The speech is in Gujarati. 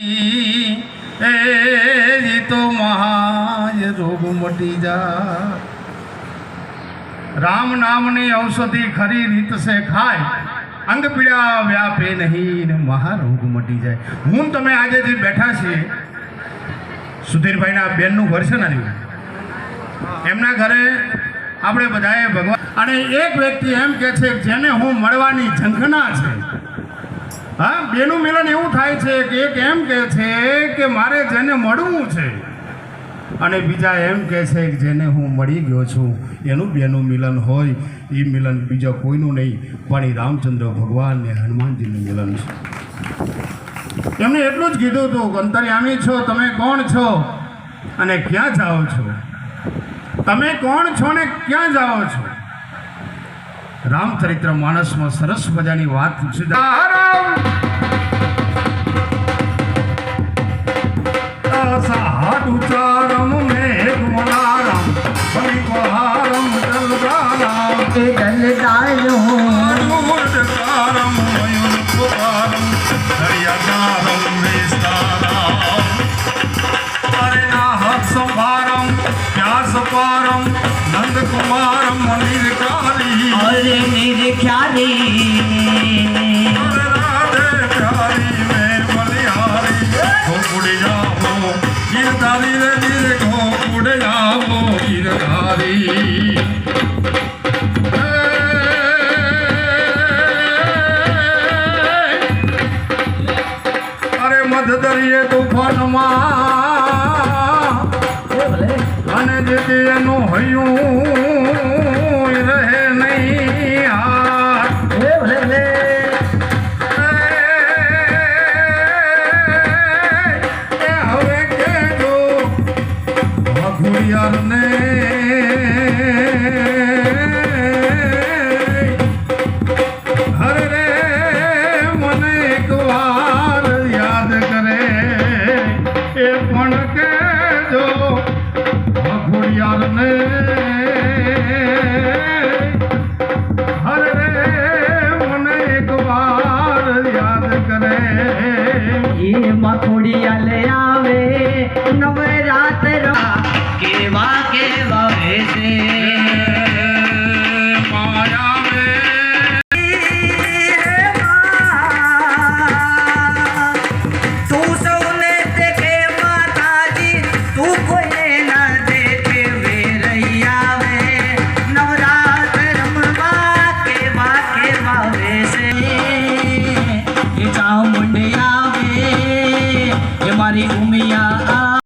એ રામ નામની ઔષધિ ખરી રીત સે ખાય. અંગ પીડા વ્યાપે નહીં ને મહારોગ મટી જાય. હું તમે આજે જે બેઠા છીએ, સુધીરભાઈના બેનનું ઘર છે ને એમના ઘરે આપણે બધાએ ભગવાન અને એક વ્યક્તિ એમ કે છે જેને હું મળવાની ઝંખના છે. હા, બેનું મિલન એવું થાય છે કે એક એમ કે છે કે મારે જેને મળવું છે અને બીજા એમ કે છે કે જેને હું મળી ગયો છું, એનું બેનું મિલન હોય એ મિલન બીજા કોઈનું નહીં, પણ એ રામચંદ્ર ભગવાન ને હનુમાનજીનું મિલન છે. એમને એટલું જ કીધું હતું અંતર્યામી છો, તમે કોણ છો અને ક્યાં જાઓ છો? તમે કોણ છો ને ક્યાં જાઓ છો? રામચરિત્ર માણસમાં સરસ મજાની વાત પૂછી હાટ ઉચારમ મેઘ મલારમ પરિવારમ જલગારામ જલદાયો મૂર્ધકારમ મયુરપુરારમ દરિયાકારમ વિસ્તારામ હરિનાહત સંભારમ વ્યાસપારમ નંદકુમારમ નિરકારી અરે નિરખ્યારી ગીરધારી રે ગીર ગોકુળ જાવો ગીરધારી અરે મધ દરિયે તુફાનમાં અને જે એનું હૈયું ઘોડિયારને હરે રે મને એક વાર યાદ કરે, એ પણ કેજો ઘોડિયારને હરે રે મને એક વાર યાદ કરે. એ મખોડિયા આવે નવરાત કેવા એ ચામુંડિયા વે એ મારી ઉમિયા